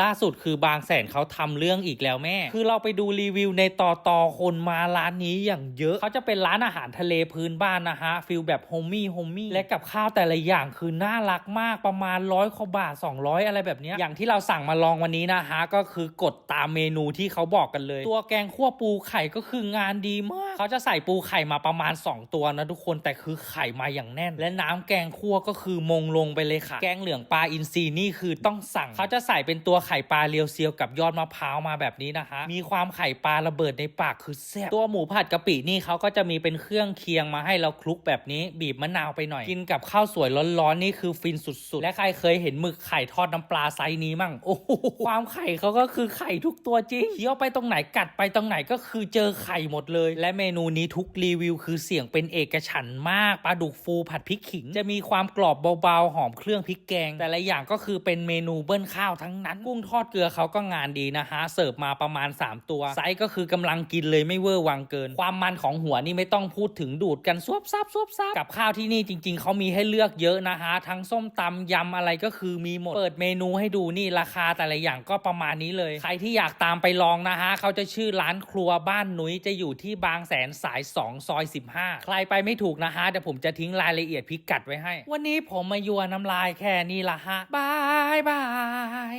ล่าสุดคือบางแสนเขาทำเรื่องอีกแล้วแม่ คือเราไปดูรีวิวในต่อต่อคนมาร้านนี้อย่างเยอะ เขาจะเป็นร้านอาหารทะเลพื้นบ้านนะฮะฟิลแบบโฮมมี่โฮมมี่และกับข้าวแต่ละอย่างคือน่ารักมากประมาณร้อยกว่าบาท 200 อะไรแบบนี้อย่างที่เราสั่งมาลองวันนี้นะฮะก็คือกดตามเมนูที่เขาบอกกันเลย ตัวแกงคั่วปูไข่ก็คืองานดีมาก เขาจะใส่ปูไข่มาประมาณ 2 ตัวนะทุกคนแต่คือไข่มาอย่างแน่น และน้ำแกงคั่วก็คือมงลงไปเลยค่ะ แกงเหลืองปลาอินทรีนี่คือต้องสั่งเขาจะใส่เป็นตัวไข่ปลาเรียวเซียวกับยอดมะพร้าวมาแบบนี้นะคะมีความไข่ปลาระเบิดในปากคือแซ่บตัวหมูผัดกะปินี่เขาก็จะมีเป็นเครื่องเคียงมาให้เราคลุกแบบนี้ บีบมะนาวไปหน่อย กินกับข้าวสวยร้อนๆนี่คือฟินสุดๆ และใครเคยเห็นหมึกไข่ทอดน้ำปลาไซส์นี้มั่งโอ้โหความไข่เขาก็คือไข่ทุกตัวจริงเคี้ยวไปตรงไหนกัดไปตรงไหนก็คือเจอไข่หมดเลย และเมนูนี้ทุกรีวิวคือเสียงเป็นเอกฉันมากปลาดุกฟูผัดพริกขิง จะมีความกรอบเบาๆหอมเครื่องพริกแกง แต่ละอย่างก็คือเป็นเมนูเบิ้ลข้าวทั้งนั้นกุุ้งทอดเกลือเขาก็งานดีนะฮะ เสิร์ฟมาประมาณ 3 ตัว ไซส์ก็คือกำลังกินเลยไม่เวอร์วังเกิน ความมันของหัวนี่ไม่ต้องพูดถึงดูดกันซวบซับซวบซับกับข้าวที่นี่จริง ๆเขามีให้เลือกเยอะนะฮะ ทั้งส้มตำยำอะไรก็คือมีหมด เปิดเมนูให้ดูนี่ราคาแต่ละอย่างก็ประมาณนี้เลย ใครที่อยากตามไปลองนะฮะเขาจะชื่อร้านครัวบ้านนุ้ยจะอยู่ที่บางแสนสาย 2 ซอย 15 ใครไปไม่ถูกนะฮะเดี๋ยวผมจะทิ้งรายละเอียดพิกัดไว้ให้ วันนี้ผมมายัวน้ำลายแค่นี้ละฮะบายบาย